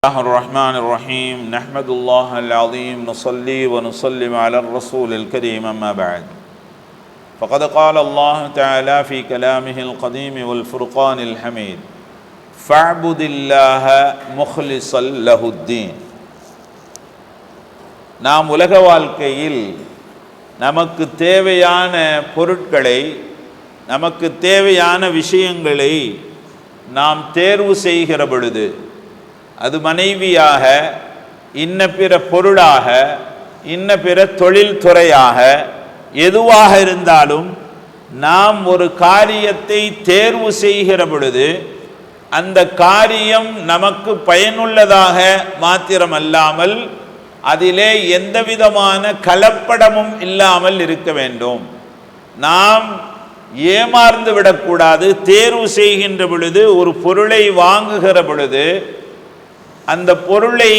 الله الرحمن الرحيم نحمد الله العظيم نصلي ونسلم على الرسول الكريم أما بعد فقد قال الله تعالى في كلامه القديم والفرقان الحميد فاعبد الله مخلصا له الدين நாம் உலக வாழ்க்கையில் நமக்கு தேவையான பொருட்களை நமக்கு தேவையான விஷயங்களை நாம் தேர்வு செய்கிற பொழுது அது மனைவியாக இன்ன பிற பொருளாக இன்ன பிற தொழில் துறையாக எதுவாக இருந்தாலும் நாம் ஒரு காரியத்தை தேர்வு செய்கிற பொழுது அந்த காரியம் நமக்கு பயனுள்ளதாக மாத்திரமல்லாமல் அதிலே எந்தவிதமான கலப்படமும் இல்லாமல் இருக்க வேண்டும். நாம் ஏமாந்து விடக்கூடாது. தேர்வு செய்கின்ற பொழுது ஒரு பொருளை வாங்குகிற பொழுது அந்த பொருளை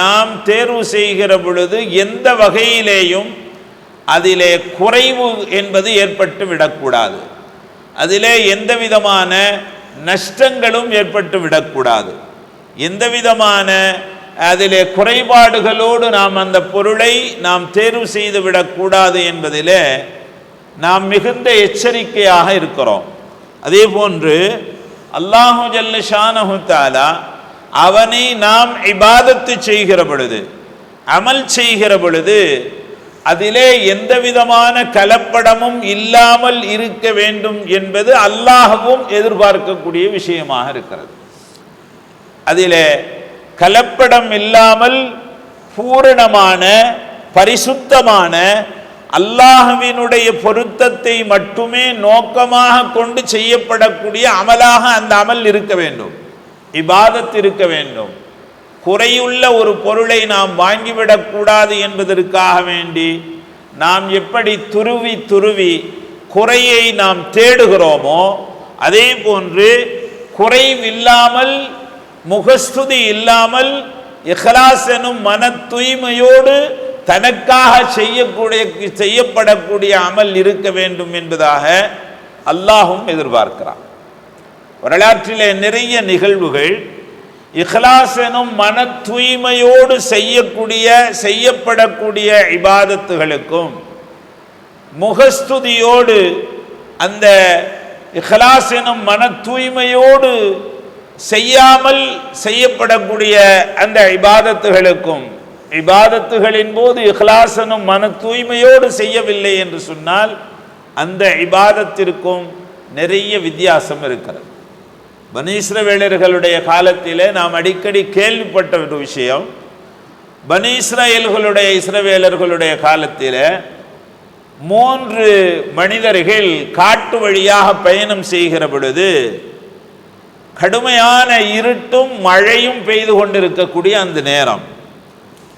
நாம் தேர்வு செய்கிற பொழுது எந்த வகையிலேயும் அதிலே குறைவு என்பது ஏற்பட்டு விடக்கூடாது. அதிலே எந்த விதமான நஷ்டங்களும் ஏற்பட்டு விடக்கூடாது. எந்த விதமான அதிலே குறைபாடுகளோடு நாம் அந்த பொருளை நாம் தேர்வு செய்து விடக்கூடாது என்பதிலே நாம் மிகுந்த எச்சரிக்கையாக இருக்கிறோம். அதே போன்று அல்லாஹு ஜல்லு ஷானஹு தாலா அவனை நாம் இபாதத்து செய்கிற பொழுது அமல் செய்கிற பொழுது அதிலே எந்த விதமான கலப்படமும் இல்லாமல் இருக்க வேண்டும் என்பது அல்லாஹவும் எதிர்பார்க்கக்கூடிய விஷயமாக இருக்கிறது. அதிலே கலப்படம் இல்லாமல் பூரணமான பரிசுத்தமான அல்லாஹுவினுடைய பொருத்தத்தை மட்டுமே நோக்கமாக கொண்டு செய்யப்படக்கூடிய அமலாக அந்த அமல் இருக்க வேண்டும். இபாதத் இருக்க வேண்டும். குறையுள்ள ஒரு பொருளை நாம் வாங்கிவிடக்கூடாது என்பதற்காக வேண்டி நாம் எப்படி துருவி துருவி குறையை நாம் தேடுகிறோமோ அதே போன்று குறைவில்லாமல் முகஸ்துதி இல்லாமல் இஹ்லாஸ் எனும் மன தூய்மையோடு தனக்காக செய்யக்கூடிய செய்யப்படக்கூடிய அமல் இருக்க வேண்டும் என்பதாக அல்லாஹும் எதிர்பார்க்கிறான். வரலாற்றிலே நிறைய நிகழ்வுகள் இஹ்லாஸ் எனும் மன தூய்மையோடு செய்யக்கூடிய செய்யப்படக்கூடிய இபாதத்துகளுக்கும் முகஸ்துதியோடு அந்த இஹ்லாஸ் எனும் மன தூய்மையோடு செய்யாமல் செய்யப்படக்கூடிய அந்த இபாதத்துகளுக்கும் இபாதத்துகளின் போது இஹ்லாசனும் மன தூய்மையோடு செய்யவில்லை என்று சொன்னால் அந்த இபாதத்திற்கும் நிறைய வித்தியாசம் இருக்கிறது. பனீஸ்ரவேலர்களுடைய காலத்திலே நாம் அடிக்கடி கேள்விப்பட்ட ஒரு விஷயம். பனீஸ்ரேல்களுடைய இஸ்ரவேலர்களுடைய காலத்தில் மூன்று மனிதர்கள் காட்டு வழியாக பயணம் செய்கிற பொழுது கடுமையான இருட்டும் மழையும் பெய்து கொண்டிருக்கக்கூடிய அந்த நேரம்.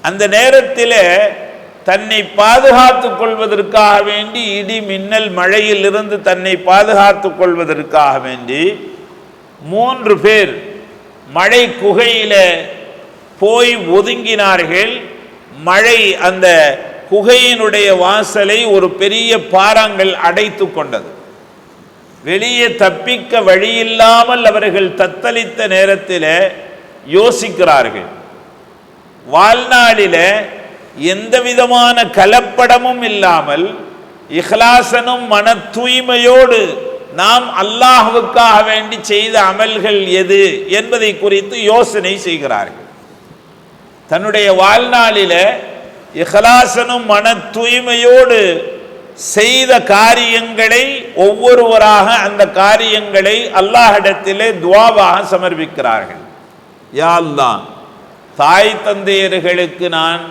அந்த நேரத்தில் தன்னை பாதுகாத்துக் கொள்வதற்காக வேண்டி இடி மின்னல் மழையிலிருந்து தன்னை பாதுகாத்துக் கொள்வதற்காக வேண்டி மூன்று பேர் மழை குகையில் போய் ஒதுங்கினார்கள். மழை அந்த குகையினுடைய வாசலை ஒரு பெரிய பாறாங்கள் அடைத்து கொண்டது. வெளியே தப்பிக்க வழியில்லாமல் அவர்கள் தத்தளித்த நேரத்தில் யோசிக்கிறார்கள். வாழ்நாளில் எந்த விதமான கலப்படமும் இல்லாமல் இஹ்லாசனும் மன தூய்மையோடு நாம் அல்லாஹுவுக்காக வேண்டி செய்த அமல்கள் எது என்பதை குறித்து யோசனை செய்கிறார்கள். தன்னுடைய வாழ்நாளில் இஹலாசனும் மன தூய்மையோடு செய்த காரியங்களை ஒவ்வொருவராக அந்த காரியங்களை அல்லாஹிடத்திலே துவாவாக சமர்ப்பிக்கிறார்கள். யா தாய் தந்தையர்களுக்கு நான்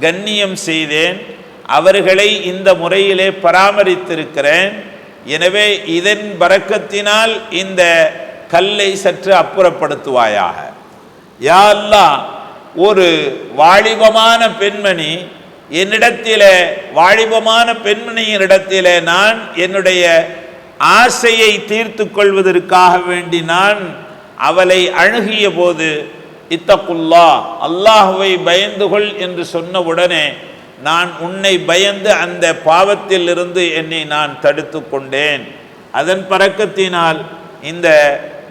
கண்ணியம் செய்தேன் அவர்களை இந்த முறையிலே பராமரித்திருக்கிறேன் எனவே இதன் பறக்கத்தினால் இந்த கல்லை சற்று அப்புறப்படுத்துவாயாக. யா அல்லாஹ் ஒரு வாலிபமான பெண்மணி என்னிடத்தில் வாலிபமான பெண்மணியினிடத்தில நான் என்னுடைய ஆசையை தீர்த்து கொள்வதற்காக வேண்டி நான் அவளை அணுகிய போது இத்தக்குல்லா அல்லாஹுவை பயந்து கொள் என்று சொன்ன உடனே நான் உன்னை பயந்து அந்த பாவத்திலிருந்து என்னை நான் தடுத்து கொண்டேன். அதன் பறக்கத்தினால் இந்த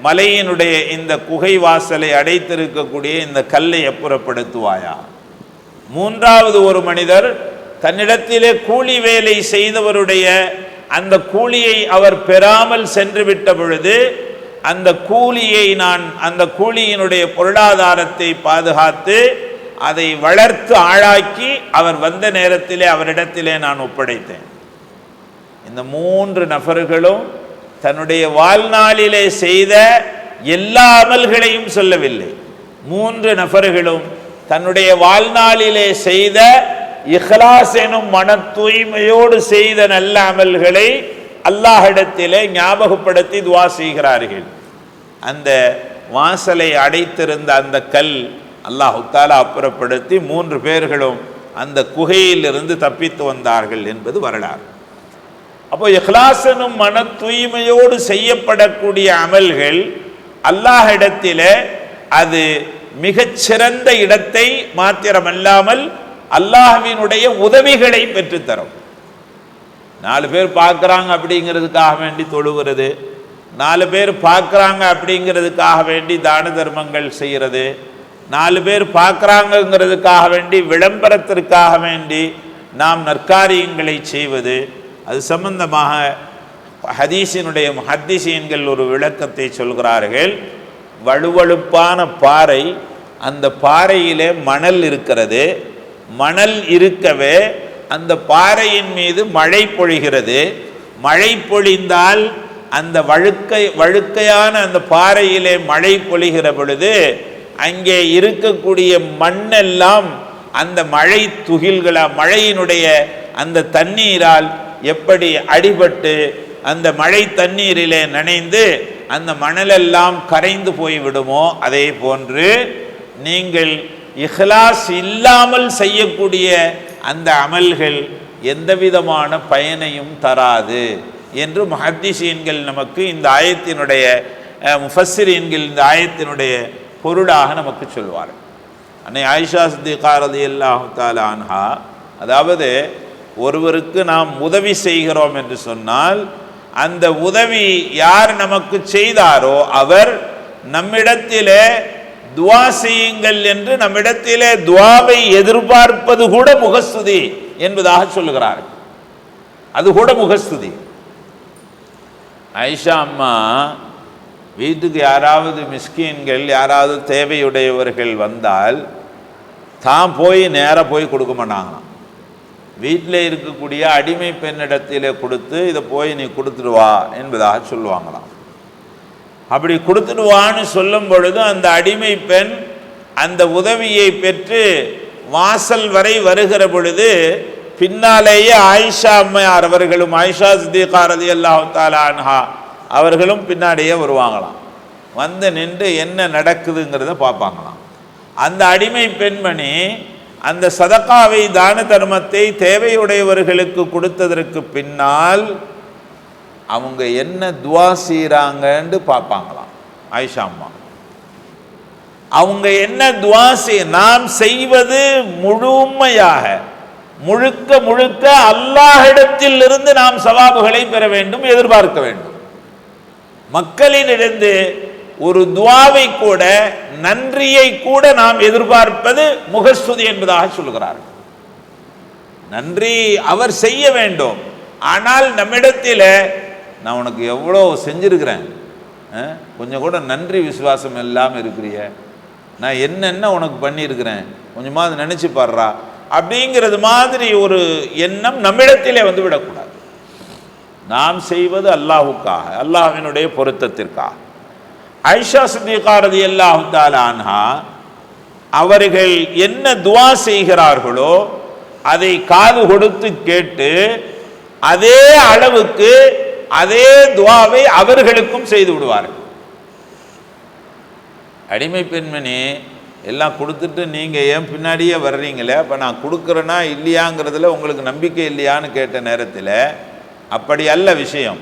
மலையினுடைய இந்த குகை வாசலை அடைத்திருக்கக்கூடிய இந்த கல்லை அப்புறப்படுத்துவாயா? மூன்றாவது ஒரு மனிதர் தன்னிடத்திலே கூலி வேலை செய்தவருடைய அந்த கூலியை அவர் பெறாமல் சென்று விட்ட பொழுது அந்த கூலியை நான் அந்த கூலியினுடைய பொருளாதாரத்தை பாதுகாத்து அதை வளர்த்து ஆளாக்கி அவர் வந்த நேரத்திலே அவரிடத்திலே நான் ஒப்படைத்தேன். இந்த மூன்று நபர்களும் தன்னுடைய வாழ்நாளிலே செய்த எல்லா அமல்களையும் சொல்லவில்லை. மூன்று நபர்களும் தன்னுடைய வாழ்நாளிலே செய்த இஹ்லாஸ் எனும் மன தூய்மையோடு செய்த நல்ல அமல்களை அல்லாஹிடத்திலே ஞாபகப்படுத்தி துவா செய்கிறார்கள். அந்த வாசலை அடைத்திருந்த அந்த கல் அல்லாஹு தாலா அப்புறப்படுத்தி மூன்று பேர்களும் அந்த குகையிலிருந்து தப்பித்து வந்தார்கள் என்பது வரலாறு. அப்போ இஹ்லாசனும் மன தூய்மையோடு செய்யப்படக்கூடிய அமல்கள் அல்லாஹிடத்தில் அது மிகச்சிறந்த இடத்தை மாத்திரமல்லாமல் அல்லாஹ்வினுடைய உதவிகளை பெற்றுத்தரும். நாலு பேர் பார்க்குறாங்க அப்படிங்கிறதுக்காக வேண்டி தொழுகிறது. நாலு பேர் பார்க்குறாங்க அப்படிங்கிறதுக்காக வேண்டி தான தர்மங்கள் செய்கிறது. நாலு பேர் பார்க்குறாங்கங்கிறதுக்காக வேண்டி விளம்பரத்திற்காக வேண்டி நாம் நற்காரியங்களை செய்வது அது சம்பந்தமாக ஹதீஸினுடைய ஹத்தீசீன்கள் ஒரு விளக்கத்தை சொல்கிறார்கள். வலுவழுப்பான பாறை அந்த பாறையிலே மணல் இருக்கிறது. மணல் இருக்கவே அந்த பாறையின் மீது மழை பொழிகிறது. மழை பொழிந்தால் அந்த வழுக்கை வழுக்கையான அந்த பாறையிலே மழை பொழிகிற பொழுது அங்கே இருக்கக்கூடிய மண்ணெல்லாம் அந்த மழை துகில்களா மழையினுடைய அந்த தண்ணீரால் எப்படி அடிபட்டு அந்த மழை தண்ணீரிலே நனைந்து அந்த மணலெல்லாம் கரைந்து போய் விடுமோ அதே போன்று நீங்கள் இஹ்லாஸ் இல்லாமல் செய்யக்கூடிய அந்த அமல்கள் எந்த விதமான பயனையும் தராது என்று முஹத்திசீன்கள் நமக்கு இந்த ஆயத்தினுடைய அஹ், முஃபஸ்ஸிரீன்கள் இந்த ஆயத்தினுடைய பொருளாக நமக்கு சொல்வார்கள். அன்னை ஆயிஷா சித்திகாரதி ரலியல்லாஹு ஆன்ஹா அதாவது ஒருவருக்கு நாம் உதவி செய்கிறோம் என்று சொன்னால் அந்த உதவி யார் நமக்கு செய்தாரோ அவர் நம்மிடத்திலே துவா செய்யுங்கள் என்று நம்மிடத்திலே துவாவை எதிர்பார்ப்பது கூட முகஸ்துதி என்பதாக சொல்லுகிறார்கள். அது கூட முகஸ்துதி. ஐஷா அம்மா வீட்டுக்கு யாராவது மிஸ்கீன்கள் யாராவது தேவையுடையவர்கள் வந்தால் தான் போய் நேராக போய் கொடுக்க மாட்டாங்களாம். வீட்டில் இருக்கக்கூடிய அடிமை பெண்ணிடத்தில் கொடுத்து இதை போய் நீ கொடுத்துட்டு வா என்பதாக சொல்லுவாங்களாம். அப்படி கொடுத்துட்டு வான்னு சொல்லும் பொழுது அந்த அடிமை பெண் அந்த உதவியை பெற்று வாசல் வரை வருகிற பொழுது பின்னாலேயே ஆயிஷா அம்மையார் அவர்களும் ஆயிஷா சித்திகா ரதி அன்ஹா அவர்களும் பின்னாடியே வருவாங்களாம். வந்து நின்று என்ன நடக்குதுங்கிறத பார்ப்பாங்களாம். அந்த அடிமை பெண்மணி அந்த சதக்காவை தான தர்மத்தை தேவையுடையவர்களுக்கு கொடுத்ததற்கு பின்னால் அவங்க என்ன துவா செய்கிறாங்கன்னு பார்ப்பாங்களாம். ஆயிஷா அம்மா. அவங்க என்ன துவா செய் நாம் செய்வது முழுமையாக முழுக்க முழுக்க அல்லாஹிடத்தில் இருந்து நாம் சவாபுகளை பெற வேண்டும் எதிர்பார்க்க வேண்டும். மக்களினிடந்து ஒரு துவாவை கூட நன்றியை கூட நாம் எதிர்பார்ப்பது முகஸ்துதி என்பதாக சொல்கிறார்கள் நன்றி அவர் செய்ய வேண்டும். ஆனால் நம்மிடத்தில் நான் உனக்கு எவ்வளோ செஞ்சிருக்கிறேன் கொஞ்சம் கூட நன்றி விசுவாசம் இல்லாமல் இருக்கிறிய. நான் என்னென்ன உனக்கு பண்ணியிருக்கிறேன் கொஞ்சமாவது நினச்சி பாடுறா அப்படிங்கிறது மாதிரி ஒரு எண்ணம் நம்மிடத்திலே வந்து விடக்கூடாது. நாம் செய்வது அல்லாஹுக்காக அல்லாஹினுடைய பொருத்தத்திற்காக. ஐஷா சித்திகாரதி அல்லாஹு ஆன்ஹா அவர்கள் என்ன துவா செய்கிறார்களோ அதை காது கொடுத்து கேட்டு அதே அளவுக்கு அதே துவாவை அவர்களுக்கும் செய்து விடுவார்கள். அடிமை பெண்மணி எல்லாம் கொடுத்துட்டு நீங்கள் ஏன் பின்னாடியே வர்றீங்களே? அப்போ நான் கொடுக்குறேனா இல்லையாங்கிறதுல உங்களுக்கு நம்பிக்கை இல்லையான்னு கேட்ட நேரத்தில் அப்படி அல்ல விஷயம்.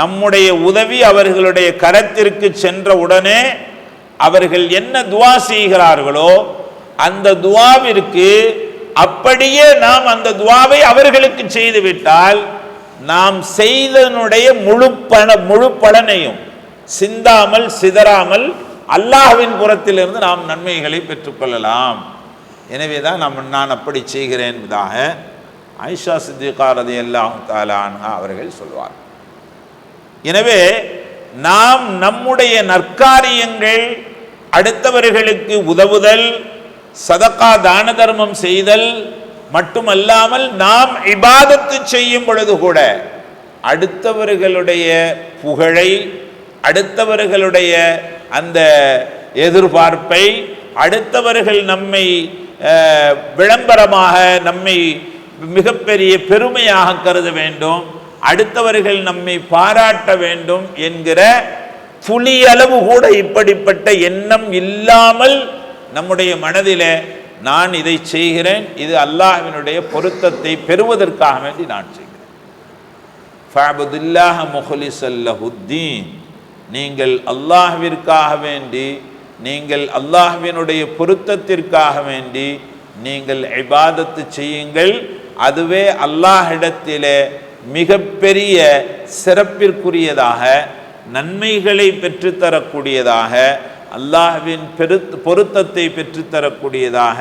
நம்முடைய உதவி அவர்களுடைய கரத்திற்கு சென்ற உடனே அவர்கள் என்ன துவா செய்கிறார்களோ அந்த துவாவிற்கு அப்படியே நாம் அந்த துவாவை அவர்களுக்கு செய்துவிட்டால் நாம் செய்தனுடைய முழு பண முழு பலனையும் சிந்தாமல் சிதறாமல் அல்லாஹ்வின் புறத்திலிருந்து நாம் நன்மைகளை பெற்றுக்கொள்ளலாம். எனவே தான் நாம் நான் அப்படி செய்கிறேன் என்பதாக ஆயிஷா சித்திகா ரதி தாலான்ஹா அவர்கள் சொல்வார் எனவே நாம் நம்முடைய நற்காரியங்கள் அடுத்தவர்களுக்கு உதவுதல் சதக்கா தான தர்மம் செய்தல் மட்டுமல்லாமல் நாம் இபாதத்து செய்யும் பொழுது கூட அடுத்தவர்களுடைய புகழை அடுத்தவர்களுடைய அந்த எதிர்பார்ப்பை அடுத்தவர்கள் நம்மை விளம்பரமாக நம்மை மிகப்பெரிய பெருமையாக கருத வேண்டும். அடுத்தவர்கள் நம்மை பாராட்ட வேண்டும் என்கிற புலியளவு கூட இப்படிப்பட்ட எண்ணம் இல்லாமல் நம்முடைய மனதில் நான் இதை செய்கிறேன். இது அல்லாஹினுடைய பொருத்தத்தை பெறுவதற்காக வேண்டி நான் செய்கிறேன். நீங்கள் அல்லாஹ்விற்காக வேண்டி நீங்கள் அல்லாஹ்வினுடைய பொருத்தத்திற்காக வேண்டி நீங்கள் இபாதத்து செய்யுங்கள். அதுவே அல்லாஹிடத்திலே மிகப்பெரிய சிறப்பிற்குரியதாக நன்மைகளை பெற்றுத்தரக்கூடியதாக அல்லாஹ்வின் பெரு பொருத்தத்தை பெற்றுத்தரக்கூடியதாக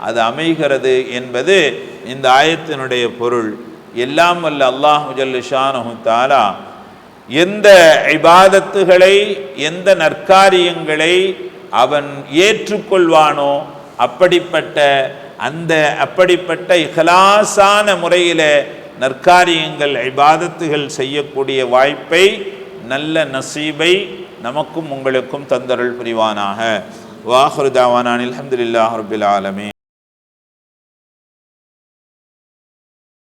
அது அமைகிறது என்பது இந்த ஆயத்தினுடைய பொருள். எல்லாம் வல்ல அல்லாஹு ஜல்லு தாலா எந்த இபாதத்துகளை எந்த நற்காரியங்களை அவன் ஏற்றுக்கொள்வானோ அப்படிப்பட்ட அந்த அப்படிப்பட்ட இஹ்லாஸான முறையில் நற்காரியங்கள் இபாதத்துகள் செய்யக்கூடிய வாய்ப்பை நல்ல நசீபை நமக்கும் உங்களுக்கும் தந்தருள் புரிவானாக. வாஹருதாவானில் அஹமதுல்லாஹ் அல்ஹம்துலில்லாஹ் ரபில்